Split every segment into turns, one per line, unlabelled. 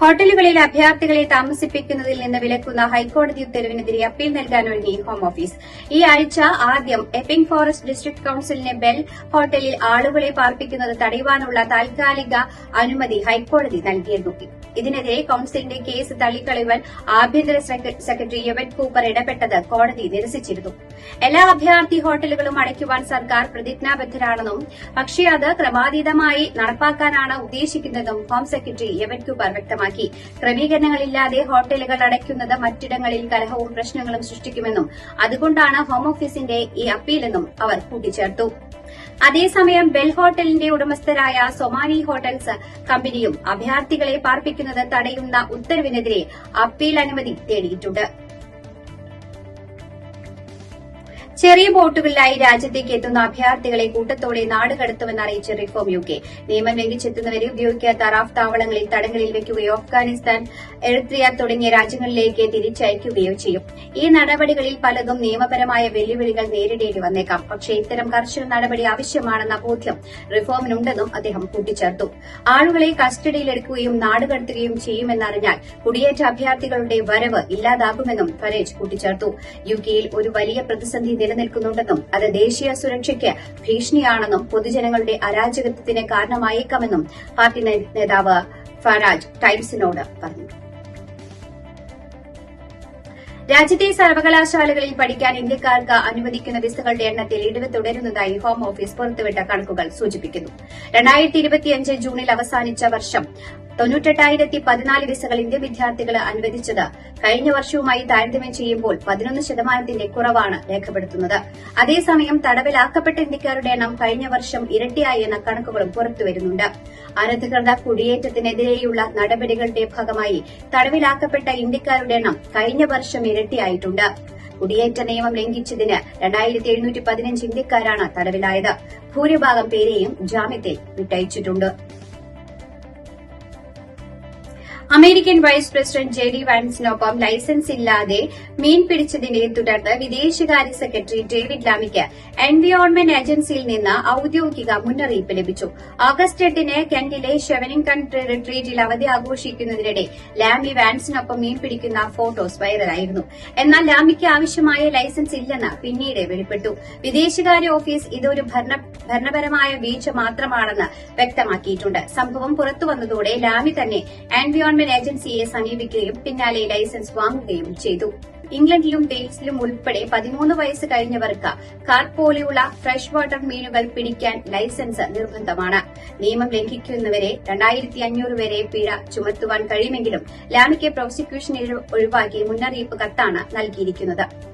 ഹോട്ടലുകളിൽ അഭയാർത്ഥികളെ താമസിപ്പിക്കുന്നതിൽ നിന്ന് വിലക്കുന്ന ഹൈക്കോടതി ഉത്തരവിനെതിരെ അപ്പീൽ നൽകാനൊരുങ്ങി ഹോം ഓഫീസ് ഈ ആഴ്ച ആദ്യം എപ്പിംഗ് ഫോറസ്റ്റ് ഡിസ്ട്രിക്ട് കൌൺസിലിന് ബെൽ ഹോട്ടലിൽ ആളുകളെ പാർപ്പിക്കുന്നത് തടയുവാനുള്ള താൽക്കാലിക അനുമതി ഹൈക്കോടതി നൽകിയിരുന്നു. ഇതിനെതിരെ കൌൺസിലിന്റെ കേസ് തള്ളിക്കളയുവാൻ ആഭ്യന്തര സെക്രട്ടറി യവൻ കൂപ്പർ ഇടപെട്ടത് കോടതി നിരസിച്ചിരുന്നു. എല്ലാ അഭയാർത്ഥി ഹോട്ടലുകളും അടയ്ക്കുവാൻ സർക്കാർ പ്രതിജ്ഞാബദ്ധരാണെന്നും പക്ഷേ അത് ക്രമാതീതമായി നടപ്പാക്കാനാണ് ഉദ്ദേശിക്കുന്നതെന്നും ഹോം സെക്രട്ടറി യവൻ കൂപ്പർ വ്യക്തമാക്കി. ക്രമീകരണങ്ങളില്ലാതെ ഹോട്ടലുകൾ അടയ്ക്കുന്നത് മറ്റിടങ്ങളിൽ കലഹവും പ്രശ്നങ്ങളും സൃഷ്ടിക്കുമെന്നും അതുകൊണ്ടാണ് ഹോം ഓഫീസിന്റെ ഈ അപ്പീലെന്നും അവർ കൂട്ടിച്ചേർത്തു. അതേസമയം ബെൽ ഹോട്ടലിന്റെ ഉടമസ്ഥരായ സൊമാനി ഹോട്ടൽസ് കമ്പനിയും അഭയാർത്ഥികളെ പാർപ്പിക്കുന്നത് തടയുന്ന ഉത്തരവിനെതിരെ അപ്പീൽ അനുമതി തേടിയിട്ടുണ്ട്. ചെറിയ ബോട്ടുകളിലായി രാജ്യത്തേക്ക് എത്തുന്ന അഭയാർത്ഥികളെ കൂട്ടത്തോടെ നാട് കടത്തുമെന്ന് അറിയിച്ച റിഫോം യു കെ. നിയമം ലംഘിച്ചെത്തുന്നവരെ ഉപയോഗിക്കാത്ത റാഫ് താവളങ്ങളിൽ തടങ്കലിൽ വെക്കുകയോ അഫ്ഗാനിസ്ഥാൻ എറിത്രിയ തുടങ്ങിയ രാജ്യങ്ങളിലേക്ക് തിരിച്ചയക്കുകയോ ചെയ്യും. ഈ നടപടികളിൽ പലതും നിയമപരമായ വെല്ലുവിളികൾ നേരിടേണ്ടി വന്നേക്കാം. പക്ഷേ ഇത്തരം കർശന നടപടി ആവശ്യമാണെന്ന ബോധ്യം റിഫോമിനുണ്ടെന്നും അദ്ദേഹം കൂട്ടിച്ചേർത്തു. ആളുകളെ കസ്റ്റഡിയിലെടുക്കുകയും നാടുകടത്തുകയും ചെയ്യുമെന്നറിഞ്ഞാൽ കുടിയേറ്റ അഭയാർത്ഥികളുടെ വരവ് ഇല്ലാതാകുമെന്നും ഫരേജ് കൂട്ടിച്ചേർത്തു. യു കെയിൽ ഒരു വലിയ പ്രതിസന്ധി നിലനിൽക്കുന്നുണ്ടെന്നും അത് ദേശീയ സുരക്ഷയ്ക്ക് ഭീഷണിയാണെന്നും പൊതുജനങ്ങളുടെ അരാജകത്വത്തിന് കാരണമായേക്കാമെന്നും പാർട്ടി നേതാവ് ഫറാജ് ടൈംസിനോട് പറഞ്ഞു. രാജ്യത്തെ സർവകലാശാലകളിൽ പഠിക്കാൻ ഇന്ത്യക്കാർക്ക് അനുവദിക്കുന്ന വിസകളുടെ എണ്ണത്തിൽ ഇടിവ് തുടരുന്നതായി ഹോം ഓഫീസ് പുറത്തുവിട്ട കണക്കുകൾ സൂചിപ്പിക്കുന്നു. രണ്ടായിരത്തി ഇരുപത്തിയഞ്ച് ജൂണിൽ അവസാനിച്ച വർഷം തൊണ്ണൂറ്റെട്ടായിരത്തി പതിനാല് വിസകൾ ഇന്ത്യൻ വിദ്യാർത്ഥികളെ അനുവദിച്ചത് കഴിഞ്ഞ വർഷവുമായി താരതമ്യം ചെയ്യുമ്പോൾ പതിനൊന്ന് ശതമാനത്തിന്റെ കുറവാണ് രേഖപ്പെടുത്തുന്നത്. അതേസമയം തടവിലാക്കപ്പെട്ട ഇന്ത്യക്കാരുടെ എണ്ണം കഴിഞ്ഞ വർഷം ഇരട്ടിയായി എന്ന കണക്കുകളും പുറത്തുവരുന്നുണ്ട് അനധികൃത കുടിയേറ്റത്തിനെതിരെയുള്ള നടപടികളുടെ ഭാഗമായി തടവിലാക്കപ്പെട്ട ഇന്ത്യക്കാരുടെ എണ്ണം കഴിഞ്ഞ വർഷം ഇരട്ടിയായിട്ടുണ്ട്. കുടിയേറ്റ നിയമം ലംഘിച്ചതിന് രണ്ടായിരത്തി എഴുന്നൂറ്റി പതിനഞ്ച് ഇന്ത്യക്കാരാണ് തടവിലായത്. ഭൂരിഭാഗം പേരെയും ജാമ്യത്തിൽ വിട്ടയച്ചിട്ടുണ്ട്. American vice president J D വാൻസിനൊപ്പം licence ഇല്ലാതെ മീൻ പിടിച്ചതിനെ തുടർന്ന് വിദേശകാര്യ സെക്രട്ടറി ഡേവിഡ് ലാമിക്ക് എൻവയോൺമെന്റ് ഏജൻസിയിൽ നിന്ന് ഔദ്യോഗിക മുന്നറിയിപ്പ് ലഭിച്ചു. ഓഗസ്റ്റ് എട്ടിന് കെന്റിലെ ഷെവനിംഗ്ടൺ റിട്രീറ്റിൽ അവധി ആഘോഷിക്കുന്നതിനിടെ ലാമി വാൻസിനൊപ്പം മീൻ പിടിക്കുന്ന ഫോട്ടോസ് വൈറലായിരുന്നു. എന്നാൽ ലാമിക്ക് ആവശ്യമായ ലൈസൻസ് ഇല്ലെന്ന് പിന്നീട് വെളിപ്പെട്ടു. വിദേശകാര്യ ഓഫീസ് ഇതൊരു ഭരണപരമായ വീഴ്ച മാത്രമാണെന്ന് വ്യക്തമാക്കിയിട്ടുണ്ട്. സംഭവം പുറത്തുവന്നതോടെ ലാമി തന്നെ എൻവിയോൺമെന്റ് ഏജൻസിയെ സമീപിക്കുകയും പിന്നാലെ ലൈസൻസ് വാങ്ങുകയും ചെയ്തു. ഇംഗ്ലണ്ടിലും വെയിൽസിലും ഉൾപ്പെടെ പതിമൂന്ന് വയസ്സ് കഴിഞ്ഞവർക്ക് കാർപ്പ് പോലെയുള്ള ഫ്രഷ് വാട്ടർ മീനുകൾ പിടിക്കാൻ ലൈസൻസ് നിർബന്ധമാണ്. നിയമം ലംഘിക്കുന്നവരെ രണ്ടായിരത്തി അഞ്ഞൂറ് വരെ പിഴ ചുമത്തുവാൻ കഴിയുമെങ്കിലും ലാമിക്ക് പ്രോസിക്യൂഷൻ ഒഴിവാക്കി മുന്നറിയിപ്പ് കത്താണ് നൽകിയിരിക്കുന്നത്.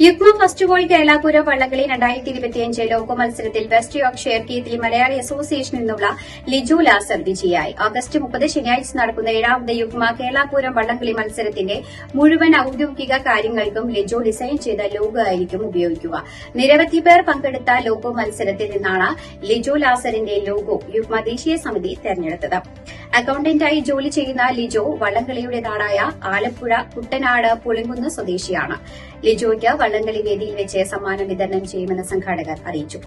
യുഗ്മ ഫസ്റ്റ് ബോൾ കേരളാപുരം വള്ളംകളി രണ്ടായിരത്തി ഇരുപത്തിയഞ്ച് ലോക മത്സരത്തിൽ വെസ്റ്റ് യോർക്ക്ഷയർ കീത്തിലി മലയാളി അസോസിയേഷനിൽ നിന്നുള്ള ലിജു ലാസർ വിജയായി ഓഗസ്റ്റ് മുപ്പത് ശനിയാഴ്ച നടക്കുന്ന ഏഴാമത് യുഗ്മ കേരളാപുരം വള്ളംകളി മത്സരത്തിന്റെ മുഴുവൻ ഔദ്യോഗിക കാര്യങ്ങൾക്കും ലിജു ഡിസൈൻ ചെയ്ത ലോഗോ ആയിരിക്കും ഉപയോഗിക്കുക. നിരവധി പേർ പങ്കെടുത്ത ലോഗോ മത്സരത്തിൽ നിന്നാണ് ലിജു ലാസറിന്റെ ലോഗോ യുഗ്മ ദേശീയ സമിതി തെരഞ്ഞെടുത്തത്. അക്കൌണ്ടന്റായി ജോലി ചെയ്യുന്ന ലിജോ വള്ളംകളിയുടെ നാടായ ആലപ്പുഴ കുട്ടനാട് പുളിങ്കുന്ന് സ്വദേശിയാണ്. ലിജോയ്ക്ക് വള്ളംകളി വേദിയിൽ വെച്ച് സമ്മാനം വിതരണം ചെയ്യുമെന്ന് സംഘാടകർ അറിയിച്ചു.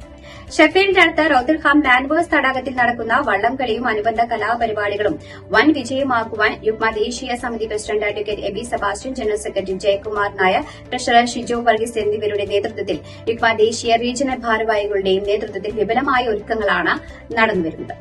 ഷെഫീൽഡിനടുത്ത് റോത്തർഹാം മാൻവേഴ്സ് തടാകത്തിൽ നടക്കുന്ന വള്ളംകളിയും അനുബന്ധ കലാപരിപാടികളും വൻ വിജയമാക്കുവാൻ യുഗ്മ ദേശീയ സമിതി president advocate Aby Sebastian general secretary Jayakumar Nair treasurer Shijo Varghese എന്നിവരുടെ നേതൃത്വത്തിൽ യുഗ്മ ദേശീയ റീജിയണൽ ഭാരവാഹികളുടെയും നേതൃത്വത്തിൽ വിപുലമായ ഒരുക്കങ്ങളാണ് നടന്നുവരുന്നത്.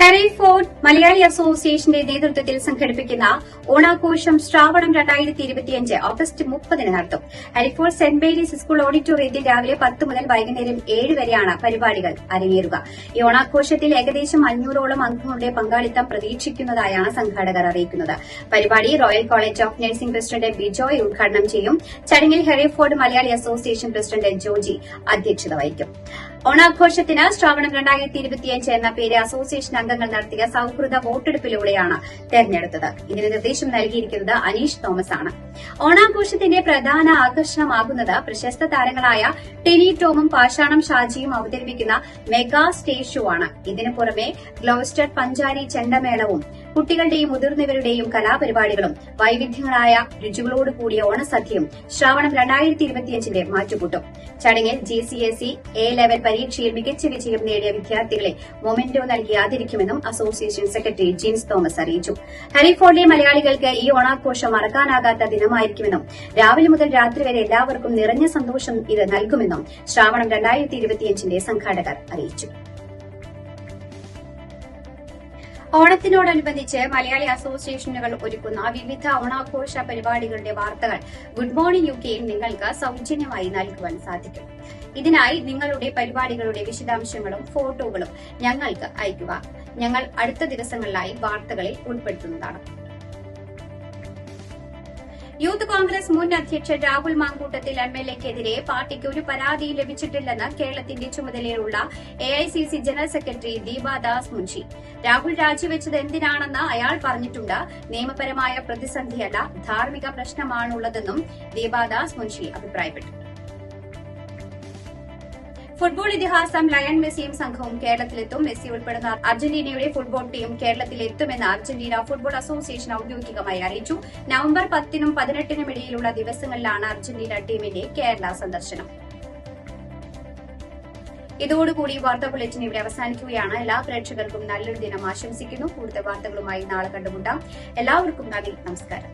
ഹാരി ഫോർഡ് മലയാളി അസോസിയേഷന്റെ നേതൃത്വത്തിൽ സംഘടിപ്പിക്കുന്ന ഓണാഘോഷം ശ്രാവണം രണ്ടായിരത്തി ഇരുപത്തിയഞ്ച് ഓഗസ്റ്റ് മുപ്പതിന് നടത്തും. ഹരിഫോർഡ് സെന്റ് മേരീസ് സ്കൂൾ ഓഡിറ്റോറിയത്തിൽ രാവിലെ പത്ത് മുതൽ വൈകുന്നേരം ഏഴ് വരെയാണ് പരിപാടികൾ അരങ്ങേറുക. ഈ ഓണാഘോഷത്തിൽ ഏകദേശം അഞ്ഞൂറോളം അംഗങ്ങളുടെ പങ്കാളിത്തം പ്രതീക്ഷിക്കുന്നതായാണ് സംഘാടകർ അറിയിക്കുന്നത്. പരിപാടി Royal College of Nursing president Bijoy ഉദ്ഘാടനം ചെയ്യും. ചടങ്ങിൽ Hereford Malayali association president Joji അധ്യക്ഷത വഹിക്കും. ഓണാഘോഷത്തിന് ശ്രാവണം രണ്ടായിരത്തി ഇരുപത്തിയഞ്ച് എന്ന പേര് അസോസിയേഷൻ അംഗങ്ങൾ നടത്തിയ സൌഹൃദ വോട്ടെടുപ്പിലൂടെയാണ് തെരഞ്ഞെടുത്തത്. ഇതിന് നിർദ്ദേശം നൽകിയിരിക്കുന്നത് അനീഷ് തോമസ് ആണ് ഓണാഘോഷത്തിന്റെ പ്രധാന ആകർഷണമാകുന്നത് പ്രശസ്ത താരങ്ങളായ ടെനി ടോമും പാഷാണം ഷാജിയും അവതരിപ്പിക്കുന്ന മെഗാ സ്റ്റേജ് ഷോ ആണ് ഇതിനു പുറമെ ഗ്ലോസ്റ്റർ പഞ്ചാരി ചെണ്ടമേളവും കുട്ടികളുടെയും മുതിർന്നവരുടെയും കലാപരിപാടികളും വൈവിധ്യങ്ങളായ രുചികളോട് കൂടിയ ഓണസദ്യയും ശ്രാവണം രണ്ടായിരത്തി ഇരുപത്തിയഞ്ചിന്റെ മാറ്റുകൂട്ടും. ചടങ്ങിൽ G C S C A level പരീക്ഷയിൽ മികച്ച വിജയം നേടിയ വിദ്യാർത്ഥികളെ മൊമെന്റോ നൽകി ആദരിക്കുമെന്നും അസോസിയേഷൻ സെക്രട്ടറി ജിൻസ് തോമസ് അറിയിച്ചു. കലിഫോർണിയ മലയാളികൾക്ക് ഈ ഓണാഘോഷം മറക്കാനാകാത്ത ദിനമായിരിക്കുമെന്നും രാവിലെ മുതൽ രാത്രി വരെ എല്ലാവർക്കും നിറഞ്ഞ സന്തോഷം ഇത് നൽകുമെന്നും ശ്രാവണം രണ്ടായിരത്തി ഇരുപത്തിയഞ്ചിന്റെ സംഘാടകർ അറിയിച്ചു. ഓണത്തിനോടനുബന്ധിച്ച് മലയാളി അസോസിയേഷനുകൾ ഒരുക്കുന്ന വിവിധ ഓണാഘോഷ പരിപാടികളുടെ വാർത്തകൾ ഗുഡ് മോർണിംഗ് യു കെയിൽ നിങ്ങൾക്ക് സൗജന്യമായി നൽകുവാൻ സാധിക്കും. ഇതിനായി നിങ്ങളുടെ പരിപാടികളുടെ വിശദാംശങ്ങളും ഫോട്ടോകളും ഞങ്ങൾക്ക് അയക്കുക ഞങ്ങൾ അടുത്ത ദിവസങ്ങളിലായി വാർത്തകളിൽ ഉൾപ്പെടുത്തുന്നതാണ്. യൂത്ത് കോൺഗ്രസ് മുൻ അധ്യക്ഷൻ രാഹുൽ മാങ്കൂട്ടത്തിൽ എം എൽ എക്കെതിരെ പാർട്ടിക്ക് ഒരു പരാതിയും ലഭിച്ചിട്ടില്ലെന്ന് കേരളത്തിന്റെ ചുമതലയുള്ള A I C C general secretary Deepa Das Munshi. Rahul രാജിവെച്ചത് എന്തിനാണെന്ന് അയാൾ പറഞ്ഞിട്ടുണ്ട്. നിയമപരമായ പ്രതിസന്ധിയല്ല ധാർമ്മിക പ്രശ്നമാണുള്ളതെന്നും ദീപാദാസ് മുൻഷി അഭിപ്രായപ്പെട്ടു. ഫുട്ബോൾ ഇതിഹാസം ലയൺ മെസ്സിയും സംഘവും കേരളത്തിലെത്തും. മെസ്സി ഉൾപ്പെടുന്ന അർജന്റീനയുടെ ഫുട്ബോൾ ടീം കേരളത്തിലെത്തുമെന്ന് അർജന്റീന ഫുട്ബോൾ അസോസിയേഷൻ ഔദ്യോഗികമായി അറിയിച്ചു. നവംബർ പത്തിനും പതിനെട്ടിനും ഇടയിലുള്ള ദിവസങ്ങളിലാണ് അർജന്റീന ടീമിന്റെ കേരള സന്ദർശനം. ഇതോടുകൂടി വാർത്താ ബുള്ളറ്റിൻ ഇവിടെ അവസാനിക്കുകയാണ്. എല്ലാ പ്രേക്ഷകർക്കും നല്ലൊരു ദിനം ആശംസിക്കുന്നു. കൂടുതൽ വാർത്തകളുമായി നാളെ കണ്ടുമുട്ടാം. എല്ലാവർക്കും നന്ദി. നമസ്കാരം.